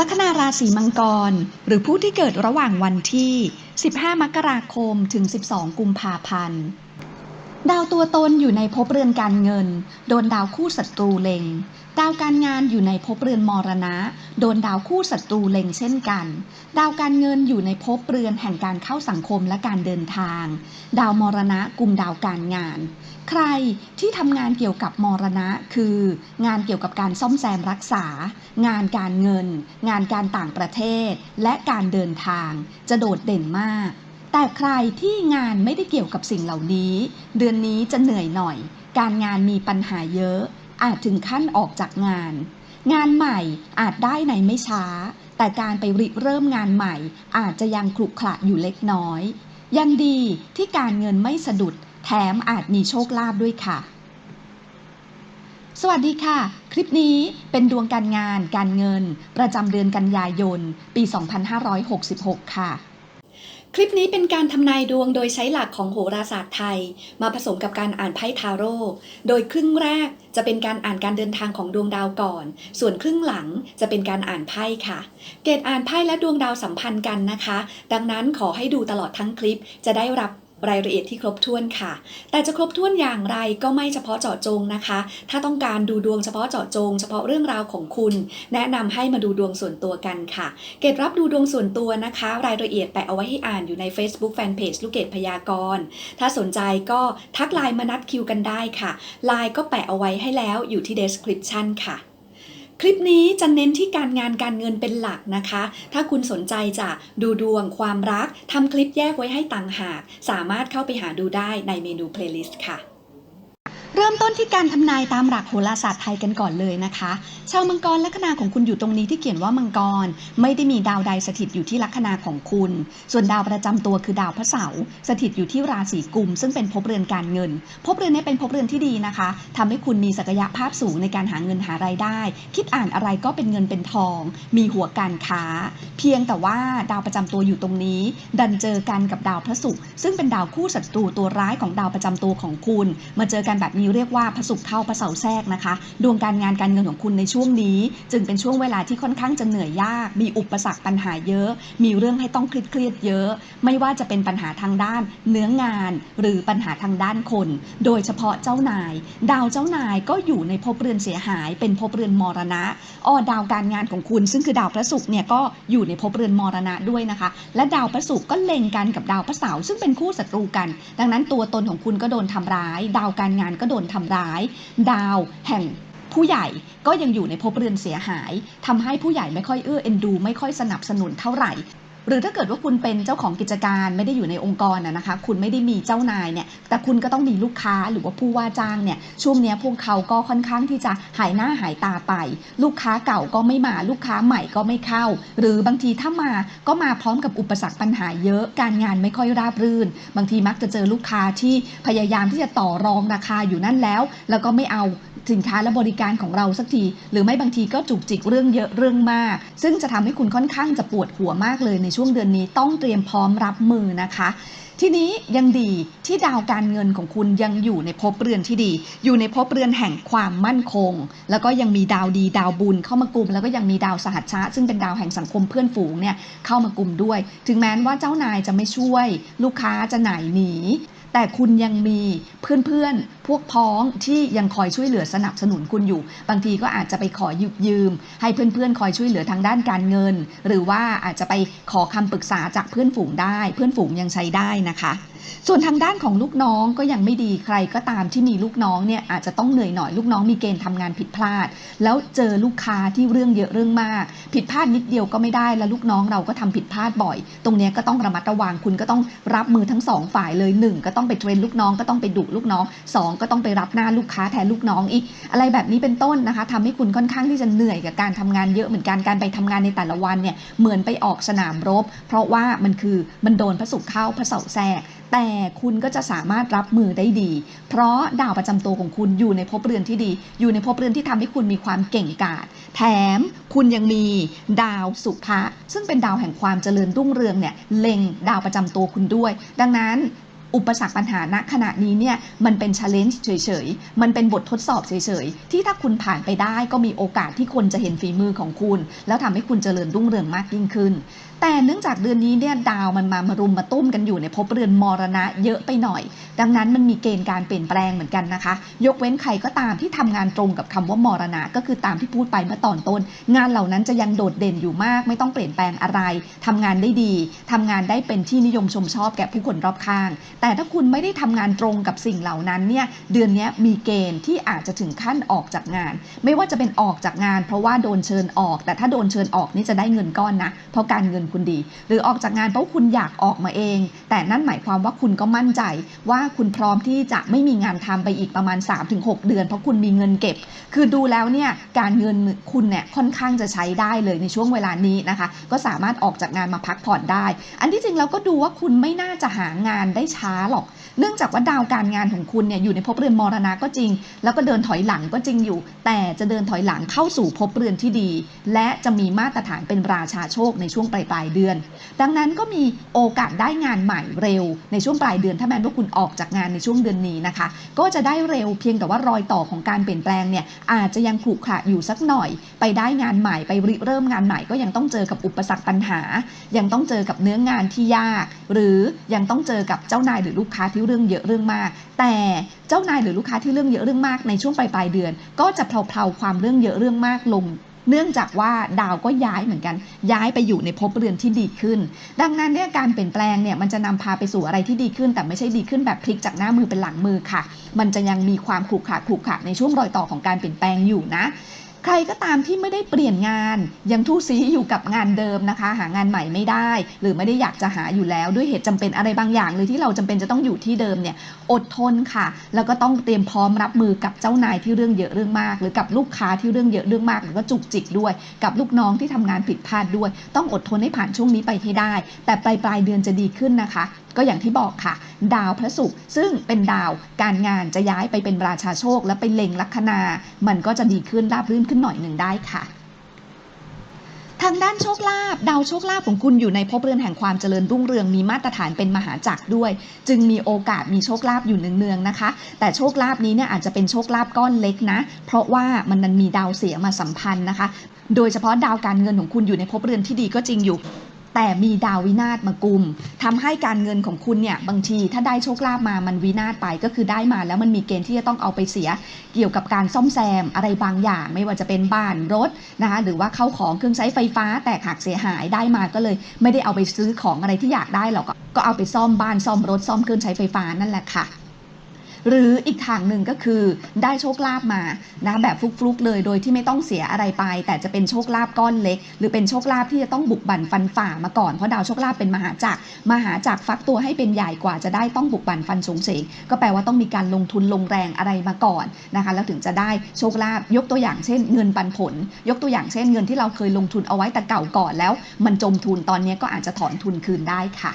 ลัคนาราศีมังกร หรือผู้ที่เกิดระหว่างวันที่ 15 มกราคม ถึง 12 กุมภาพันธ์ ดาวตัวตนอยู่ในภพเรือนการเงิน โดนดาวคู่ศัตรูเล็ง ดาวการงานอยู่ในภพเรือนมรณะ โดนดาวคู่ศัตรูเล็งเช่นกัน ดาวการเงินอยู่ในภพเรือนแห่งการเข้าสังคมและการเดินทาง ดาวมรณะกลุ่มดาวการงาน ใครที่ทำงานเกี่ยวกับมรณะคือ งานเกี่ยวกับการซ่อมแซมรักษา งานการเงิน งานการต่างประเทศ และการเดินทาง จะโดดเด่นมาก แต่ใครที่งานไม่ได้เกี่ยวกับสิ่งเหล่านี้ เดือนนี้จะเหนื่อยหน่อย การงานมีปัญหาเยอะ อาจถึงขั้นออกจากงาน งานใหม่อาจได้ในไม่ช้า แต่การไปริเริ่มงานใหม่ อาจจะยังคลุกคละอยู่เล็กน้อย ยังดีที่การเงินไม่สะดุด แถมอาจมีโชคลาภด้วยค่ะ สวัสดีค่ะ คลิปนี้เป็นดวงการงานการเงิน ประจำเดือนกันยายน ปี 2566 ค่ะ คลิปนี้เป็นการทำนายดวงโดยใช้หลักของโหราศาสตร์ไทย มาผสมกับการอ่านไพ่ทาโร่ โดยครึ่งแรกจะเป็นการอ่านการเดินทางของดวงดาวก่อน ส่วนครึ่งหลังจะเป็นการอ่านไพ่ค่ะ เกตอ่านไพ่และดวงดาวสัมพันธ์กันนะคะ ดังนั้นขอให้ดูตลอดทั้งคลิปจะได้รับ รายละเอียดที่ครบถ้วนค่ะ แต่จะครบถ้วนอย่างไรก็ไม่เฉพาะเจาะจงนะคะ ถ้าต้องการดูดวงเฉพาะเจาะจง เฉพาะเรื่องราวของคุณ แนะนำให้มาดูดวงส่วนตัวกันค่ะ เกตรับดูดวงส่วนตัวนะคะ รายละเอียดแปะเอาไว้ให้อ่านอยู่ใน Facebook Fanpage ลูกเกดพยากรณ์ ถ้าสนใจก็ทักไลน์มานัดคิวกันได้ค่ะ ไลน์ก็แปะเอาไว้ให้แล้วอยู่ที่ description ค่ะ คลิปนี้จะเน้นที่การงานการเงินเป็นหลักนะคะ ถ้าคุณสนใจจะดูดวงความรักทำคลิปแยกไว้ให้ต่างหาก สามารถเข้าไปหาดูได้ในเมนูเพลย์ลิสต์ค่ะ เริ่มต้นที่การทำนายตามหลักโหราศาสตร์ไทยกันก่อนเลยนะคะ ชาวมังกรลัคนาของคุณอยู่ตรงนี้ที่เขียนว่ามังกร ไม่ได้มีดาวใดสถิตอยู่ที่ลัคนาของคุณ ส่วนดาวประจำตัวคือดาวพระเสาร์สถิตอยู่ที่ราศีกุม ซึ่งเป็นภพเรือนการเงินภพเรือนนี้เป็นภพเรือนที่ดีนะคะทำให้คุณมีศักยภาพสูงในการหาเงินหารายได้ คิดอ่านอะไรก็เป็นเงินเป็นทอง มีหัวการค้า เพียงแต่ว่าดาวประจำตัวอยู่ตรงนี้ ดันเจอกันกับดาวพระศุกร์ซึ่งเป็นดาวคู่ศัตรูตัวร้ายของดาวประจำตัวของคุณ มาเจอกันแบบนี้เรียกว่าพระศุกร์เข้าพระเสาแทรกนะคะ ดวงการงานการเงินของคุณในช่วงนี้ จึงเป็นช่วงเวลาที่ค่อนข้างจะเหนื่อยยาก มีอุปสรรคปัญหาเยอะ มีเรื่องให้ต้องเครียดเยอะ ไม่ว่าจะเป็นปัญหาทางด้านเนื้องาน หรือปัญหาทางด้านคน โดยเฉพาะเจ้านาย ดาวเจ้านายก็อยู่ในภพเรือนเสียหาย เป็นภพเรือนมรณะอ้อดาวการงานของคุณ ซึ่งคือดาวพระศุกร์เนี่ยก็อยู่ในภพเรือนมรณะด้วยนะคะ และดาวพระศุกร์ก็เล็งกันกับดาวพระเสาร์ซึ่งเป็นคู่ศัตรูกัน ดังนั้นตัวตนของคุณก็โดนทำร้าย ดาวการงานก็โดนนทำร้าย ดาวแห่งผู้ใหญ่ก็ยังอยู่ในภพเรือนเสียหายทำให้ผู้ใหญ่ไม่ค่อยเอื้อเอ็นดู ไม่ค่อยสนับสนุนเท่าไหร่ หรือถ้าเกิดว่าคุณเป็นเจ้าของกิจการไม่ได้อยู่ในองค์กรนะนะคะ คุณไม่ได้มีเจ้านายเนี่ยแต่คุณก็ต้องมีลูกค้าหรือว่าผู้ว่าจ้างเนี่ยช่วงนี้พวกเขาก็ค่อนข้างที่จะหายหน้าหายตาไป ลูกค้าเก่าก็ไม่มาลูกค้าใหม่ก็ไม่เข้า หรือบางทีถ้ามาก็มาพร้อมกับอุปสรรคปัญหาเยอะการงานไม่ค่อยราบรื่น บางทีมักจะเจอลูกค้าที่พยายามที่จะต่อรองราคาอยู่นั่นแล้ว แล้วก็ไม่เอา สินค้าและบริการของเราสักที หรือไม่บางทีก็จุกจิกเรื่องเยอะเรื่องมาก ซึ่งจะทำให้คุณค่อนข้างจะปวดหัวมากเลยในช่วงเดือนนี้ต้องเตรียมพร้อมรับมือนะคะทีนี้ยังดีที่ดาวการเงินของคุณยังอยู่ในภพเรือนที่ดี อยู่ในภพเรือนแห่งความมั่นคง แล้วก็ยังมีดาวดีดาวบุญเข้ามากลุ่ม แล้วก็ยังมีดาวสหัชชะ ซึ่งเป็นดาวแห่งสังคมเพื่อนฝูงเนี่ยเข้ามากลุ่มด้วย ถึงแม้ว่าเจ้านายจะไม่ช่วย ลูกค้าจะหน่ายหนี แต่คุณยังมีเพื่อนๆ พวกพ้องที่ยังคอยช่วยเหลือสนับสนุนคุณอยู่ บางทีก็อาจจะไปขอยืมยืม ให้เพื่อนๆ คอยช่วยเหลือทางด้านการเงิน หรือว่าอาจจะไปขอคำปรึกษาจากเพื่อนฝูงได้ เพื่อนฝูงยังใช้ได้นะคะ ส่วนทางด้านของลูกน้องก็ยังไม่ดีใครก็ตามที่มีลูกน้องเนี่ยอาจจะต้องเหนื่อยหน่อยลูกน้องมีเกณฑ์ทำงานผิดพลาด แล้วเจอลูกค้าที่เรื่องเยอะเรื่องมาก ผิดพลาดนิดเดียวก็ไม่ได้แล้วลูกน้องเราก็ทำผิดพลาดบ่อย ตรงนี้ก็ต้องระมัดระวังคุณก็ต้องรับมือทั้งสองฝ่ายเลยหนึ่งก็ต้องไปเทรนลูกน้องก็ต้องไปดุลูกน้องสองก็ต้องไปรับหน้าลูกค้าแทนลูกน้องอีก อะไรแบบนี้เป็นต้นนะคะทำให้คุณค่อนข้างที่จะเหนื่อยกับการทำงานเยอะเหมือนกันการไปทำงานในแต่ละวันเนี่ยเหมือนไปออกสนามรบ เพราะว่ามันคือมันโดนพระศุกร์เข้าพระเสาแทรกแต่คุณก็จะสามารถรับมือได้ดี เพราะดาวประจำตัวของคุณอยู่ในภพเรือนที่ดี อยู่ในภพเรือนที่ทำให้คุณมีความเก่งกาจแถมคุณยังมีดาวสุภะซึ่งเป็นดาวแห่งความเจริญรุ่งเรืองเนี่ยเล็งดาวประจำตัวคุณด้วย ดังนั้น อุปสรรคปัญหาณขณะนี้เนี่ยมันเป็น challenge เฉยๆ มันเป็นบททดสอบเฉยๆ ที่ถ้าคุณผ่านไปได้ก็มีโอกาสที่คนจะเห็นฝีมือของคุณ แล้วทำให้คุณเจริญรุ่งเรืองมากยิ่งขึ้น แต่เนื่องจากเดือนนี้เนี่ยดาวมันมามารุมมาตุ้มกันอยู่ในภพเรือนมรณะเยอะไปหน่อย ดังนั้นมันมีเกณฑ์การเปลี่ยนแปลงเหมือนกันนะคะ ยกเว้นใครก็ตามที่ทำงานตรงกับคำว่ามรณะก็คือตามที่พูดไปเมื่อตอนต้น งานเหล่านั้นจะยังโดดเด่นอยู่มาก ไม่ต้องเปลี่ยนแปลงอะไรทำงานได้ดีทำงานได้เป็นที่นิยมชมชอบแก่ผู้คนรอบข้างแต่ถ้าคุณไม่ได้ทำงานตรงกับสิ่งเหล่านั้นเนี่ยเดือนนี้มีเกณฑ์ที่อาจจะถึงขั้นออกจากงาน ไม่ว่าจะเป็นออกจากงาน เพราะว่าโดนเชิญออก แต่ถ้าโดนเชิญออกนี่จะได้เงินก้อนนะ เพราะการเงินคุณดี หรือออกจากงานเพราะคุณอยากออกมาเอง แต่นั่นหมายความว่าคุณก็มั่นใจ ว่าคุณพร้อมที่จะไม่มีงานทำไปอีกประมาณ 3-6 เดือน เพราะคุณมีเงินเก็บ คือดูแล้วเนี่ยการเงินคุณเนี่ยค่อนข้างจะใช้ได้เลยในช่วงเวลานี้นะคะ ก็สามารถออกจากงานมาพักผ่อนได้ อันที่จริงเราก็ดูว่าคุณไม่น่าจะหางานได้ช้าหรอก เนื่องจากว่าดาวการงานของคุณเนี่ยอยู่ในภพเรือนมรณะก็จริง แล้วก็เดินถอยหลังก็จริงอยู่ แต่จะเดินถอยหลังเข้าสู่ภพเรือนที่ดี และจะมีมาตรฐานเป็นราชาโชคในช่วงปลายปลายเดือน ดังนั้นก็มีโอกาสได้งานใหม่เร็ว ในช่วงปลายเดือนถ้าแม้ว่าคุณออกจากงานในช่วงเดือนนี้นะคะ ก็จะได้เร็วเพียงแต่ว่ารอยต่อของการเปลี่ยนแปลงเนี่ยอาจจะยังขรุขระอยู่สักหน่อย ไปได้งานใหม่ไปริเริ่มงานใหม่ก็ยังต้องเจอกับอุปสรรคปัญหา ยังต้องเจอกับเนื้องานที่ยาก หรือยังต้องเจอกับเจ้านายายหรือลูกค้าที่เรื่องเยอะเรื่องมาก แต่เจ้านายหรือลูกค้าที่เรื่องเยอะเรื่องมากในช่วงปลายปลายเดือน ก็จะเพลาๆความเรื่องเยอะเรื่องมากลงเนื่องจากว่าดาวก็ย้ายเหมือนกัน ย้ายไปอยู่ในภพเรือนที่ดีขึ้น ดังนั้นเนี่ยการเปลี่ยนแปลงเนี่ยมันจะนำพาไปสู่อะไรที่ดีขึ้น แต่ไม่ใช่ดีขึ้นแบบพลิกจากหน้ามือเป็นหลังมือค่ะ มันจะยังมีความขรุขระขรุขระในช่วงรอยต่อของการเปลี่ยนแปลงอยู่นะ ใครก็ตามที่ไม่ได้เปลี่ยนงานยังทู่ซีอยู่กับงานเดิมนะคะ หางานใหม่ไม่ได้ หรือไม่ได้อยากจะหาอยู่แล้วด้วยเหตุจำเป็นอะไรบางอย่างเลยที่เราจำเป็นจะต้องอยู่ที่เดิมเนี่ยอดทนค่ะ แล้วก็ต้องเตรียมพร้อมรับมือกับเจ้านายที่เรื่องเยอะเรื่องมาก หรือกับลูกค้าที่เรื่องเยอะเรื่องมากหรือก็จุกจิกด้วย กับลูกน้องที่ทำงานผิดพลาดด้วย ต้องอดทนให้ผ่านช่วงนี้ไปให้ได้ แต่ปลายปลายเดือนจะดีขึ้นนะคะ ก็อย่างที่บอกค่ะ ดาวพระศุกร์ซึ่งเป็นดาวการงานจะย้ายไปเป็นราชาโชค และไปเล็งลัคนา มันก็จะดีขึ้นราบรื่นขึ้นหน่อยหนึ่งได้ค่ะทางด้านโชคลาภดาวโชคลาภของคุณอยู่ในภพเรือนแห่งความเจริญรุ่งเรืองมีมาตรฐานเป็นมหาจักรด้วย จึงมีโอกาสมีโชคลาภอยู่เนืองๆนะคะ แต่โชคลาภนี้เนี่ยอาจจะเป็นโชคลาภก้อนเล็กนะ เพราะว่ามันนั้นมีดาวเสียมาสัมพันธ์นะคะ โดยเฉพาะดาวการเงินของคุณอยู่ในภพเรือนที่ดีก็จริงอยู่ แต่มีดาววินาศมากุมทำให้การเงินของคุณเนี่ยบางทีถ้าได้โชคลาภมามันวินาศไปก็คือได้มาแล้วมันมีเกณฑ์ที่จะต้องเอาไปเสียเกี่ยวกับการซ่อมแซมอะไรบางอย่าง ไม่ว่าจะเป็นบ้านรถนะคะหรือว่าเข้าของเครื่องใช้ไฟฟ้าแตกหักเสียหายได้มาก็เลย ไม่ได้เอาไปซื้อของอะไรที่อยากได้หรอกก็เอาไปซ่อมบ้านซ่อมรถซ่อมเครื่องใช้ไฟฟ้านั่นแหละค่ะ หรืออีกทางหนึ่งก็คือได้โชคลาภมานะแบบฟลุกๆเลยโดยที่ไม่ต้องเสียอะไรไป แต่จะเป็นโชคลาภก้อนเล็ก หรือเป็นโชคลาภที่จะต้องบุกบั่นฟันฝ่ามาก่อนเพราะดาวโชคลาภเป็นมหาจักรมหาจักรฟักตัวให้เป็นใหญ่กว่าจะได้ต้องบุกบั่นฟันสงเสงก็แปลว่าต้องมีการลงทุนลงแรงอะไรมาก่อนนะคะแล้วถึงจะได้โชคลาภยกตัวอย่างเช่น เงินปันผล ยกตัวอย่างเช่น เงินที่เราเคยลงทุนเอาไว้แต่เก่าก่อนแล้ว มันจมทุนตอนนี้ก็อาจจะถอนทุนคืนได้ค่ะ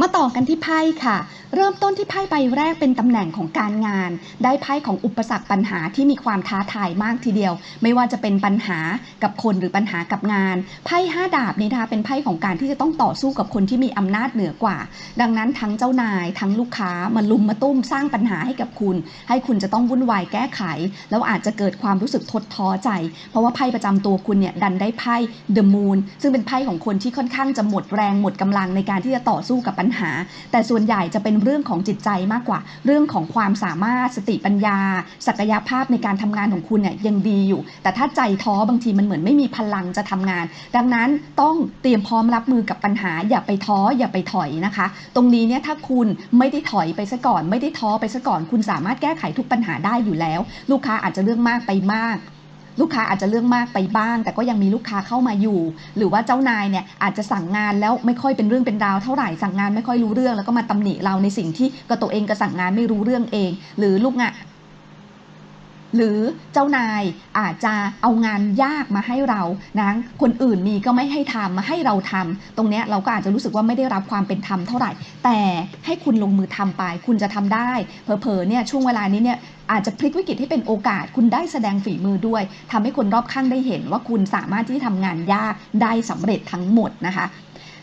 มาต่อกันที่ไพ่ค่ะ เริ่มต้นที่ไพ่ใบแรกเป็นตำแหน่งของการงาน ได้ไพ่ของอุปสรรคปัญหาที่มีความท้าทายมากทีเดียว ไม่ว่าจะเป็นปัญหากับคนหรือปัญหากับงานไพ่ห้าดาบนี้นะคะเป็นไพ่ของการที่จะต้องต่อสู้กับคนที่มีอำนาจเหนือกว่า ดังนั้นทั้งเจ้านาย ทั้งลูกค้ามาลุมมาตุ้มสร้างปัญหาให้กับคุณ ให้คุณจะต้องวุ่นวายแก้ไข แล้วอาจจะเกิดความรู้สึกทดท้อใจ เพราะว่าไพ่ประจำตัวคุณเนี่ยดันได้ไพ่ The Moon ซึ่งเป็นไพ่ของคนที่ค่อนข้างจะหมดแรงหมดกำลังในการที่จะต่อสู้กับปัญหา แต่ส่วนใหญ่จะเป็นเรื่องของจิตใจมากกว่า เรื่องของความสามารถสติปัญญา ศักยภาพในการทำงานของคุณเนี่ยยังดีอยู่ แต่ถ้าใจท้อบางทีมันเหมือนไม่มีพลังจะทำงาน ดังนั้นต้องเตรียมพร้อมรับมือกับปัญหา อย่าไปท้ออย่าไปถอยนะคะ ตรงนี้เนี่ยถ้าคุณไม่ได้ถอยไปซะก่อน ไม่ได้ท้อไปซะก่อน คุณสามารถแก้ไขทุกปัญหาได้อยู่แล้ว ลูกค้าอาจจะเรื่องมากไปมาก ลูกค้าอาจจะเรื่องมากไปบ้าง แต่ก็ยังมีลูกค้าเข้ามาอยู่ หรือว่าเจ้านายเนี่ยอาจจะสั่งงานแล้วไม่ค่อยเป็นเรื่องเป็นราวเท่าไหร่สั่งงานไม่ค่อยรู้เรื่อง แล้วก็มาตำหนิเราในสิ่งที่ก็ตัวเองก็สั่งงานไม่รู้เรื่องเอง หรือลูกงานหรือเจ้านายอาจจะเอางานยากมาให้เรานะคนอื่นมีก็ไม่ให้ทำมาให้เราทำตรงนี้เราก็อาจจะรู้สึกว่าไม่ได้รับความเป็นธรรมเท่าไหร่ แต่ให้คุณลงมือทำไป คุณจะทำได้ เผลอๆเนี่ยช่วงเวลานี้เนี่ย อาจจะพลิกวิกฤตให้เป็นโอกาส คุณได้แสดงฝีมือด้วยทำให้คนรอบข้างได้เห็นว่าคุณสามารถที่จะทำงานยากได้สำเร็จทั้งหมดนะคะ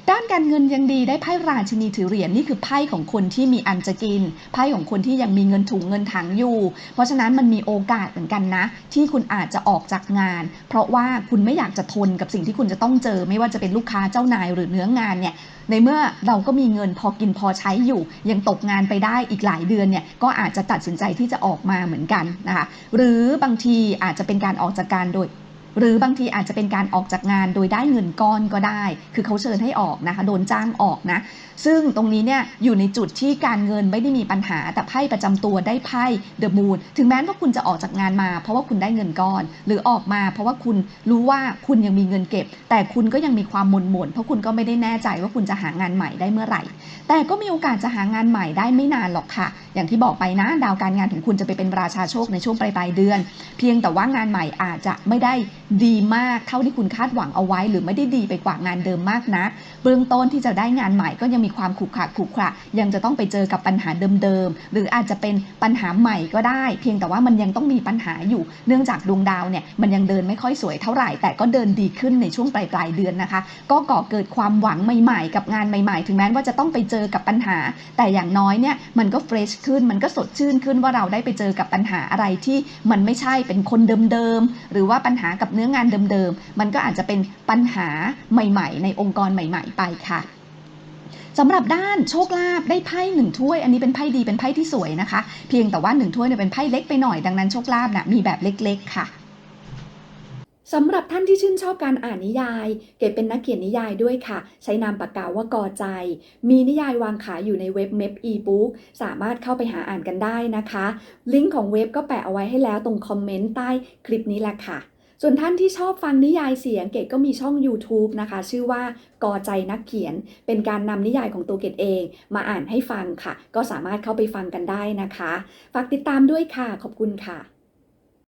ด้านการเงินยังดีได้ไพ่ราชินีถือเหรียญนี่คือไพ่ของคนที่มีอันจะกิน ไพ่ของคนที่ยังมีเงินถุงเงินถังอยู่ เพราะฉะนั้นมันมีโอกาสเหมือนกันนะ ที่คุณอาจจะออกจากงาน เพราะว่าคุณไม่อยากจะทนกับสิ่งที่คุณจะต้องเจอ ไม่ว่าจะเป็นลูกค้าเจ้านายหรือเนื้องานเนี่ยในเมื่อเราก็มีเงินพอกินพอใช้อยู่ ยังตกงานไปได้อีกหลายเดือนเนี่ยก็อาจจะตัดสินใจที่จะออกมาเหมือนกันนะคะหรือบางทีอาจจะเป็นการออกจากการโดย หรือบางทีอาจจะเป็นการออกจากงานโดยได้เงินก้อนก็ได้ คือเขาเชิญให้ออกนะคะ โดนจ้างออกนะ ซึ่งตรงนี้เนี่ยอยู่ในจุดที่การเงินไม่ได้มีปัญหา แต่ไพ่ประจำตัวได้ไพ่เดอะมูนถึงแม้ว่าคุณจะออกจากงานมา เพราะว่าคุณได้เงินก้อน หรือออกมาเพราะว่าคุณรู้ว่าคุณยังมีเงินเก็บ แต่คุณก็ยังมีความหม่นหม่นเพราะคุณก็ไม่ได้แน่ใจว่าคุณจะหางานใหม่ได้เมื่อไหร่ แต่ก็มีโอกาสจะหางานใหม่ได้ไม่นานหรอกค่ะ อย่างที่บอกไปนะดาวการงานของคุณจะไปเป็นราชาโชคในช่วงปลายปลายเดือน เพียงแต่ว่างานใหม่อาจจะไม่ได้ ดีมากเท่าที่คุณคาดหวังเอาไว้ หรือไม่ได้ดีไปกว่างานเดิมมากนักเบื้องต้นที่จะได้งานใหม่ก็ยังมีความขรุขระขรุขระยังจะต้องไปเจอกับปัญหาเดิมๆหรืออาจจะเป็นปัญหาใหม่ก็ได้ เพียงแต่ว่ามันยังต้องมีปัญหาอยู่ เนื่องจากดวงดาวเนี่ยมันยังเดินไม่ค่อยสวยเท่าไหร่แต่ก็เดินดีขึ้นในช่วงปลายปลายๆเดือนนะคะ ก็ก่อเกิดความหวังใหม่ๆ กับงานใหม่ ๆ ถึงแม้ว่าจะต้องไปเจอกับปัญหา แต่อย่างน้อยเนี่ยมันก็เฟรชขึ้นมันก็สดชื่นขึ้นว่าเราได้ไปเจอกับปัญหาอะไรที่มันไม่ใช่เป็นคนเดิมๆหรือว่าปัญหากับเนื้องานเดิมๆ มันก็อาจจะเป็นปัญหาใหม่ ๆ ในองค์กรใหม่ ๆ ไปค่ะสำหรับด้านโชคลาภได้ไพ่หนึ่งถ้วย อันนี้เป็นไพ่ดีเป็นไพ่ที่สวยนะคะ เพียงแต่ว่าหนึ่งถ้วยเนี่ยเป็นไพ่เล็กไปหน่อยดังนั้นโชคลาภนะมีแบบเล็กๆค่ะสำหรับท่านที่ชื่นชอบการอ่านนิยาย เก็บเป็นนักเขียนนิยายด้วยค่ะ ใช้นามปากกาว่ากอใจ มีนิยายวางขายอยู่ในเว็บเม p อีบุ๊กสามารถเข้าไปหาอ่านกันได้นะคะ ลิงก์ของเว็บก็แปะเอาไว้ให้แล้วตรงคอมเมนต์ใต้คลิปนี้แหละค่ะ ส่วนท่านที่ชอบฟังนิยายเสียงเกดก็มีช่อง YouTube นะคะ ชื่อว่ากอใจนักเขียน เป็นการนำนิยายของตัวเกดเอง มาอ่านให้ฟังค่ะ ก็สามารถเข้าไปฟังกันได้นะคะ ฝากติดตามด้วยค่ะ ขอบคุณค่ะ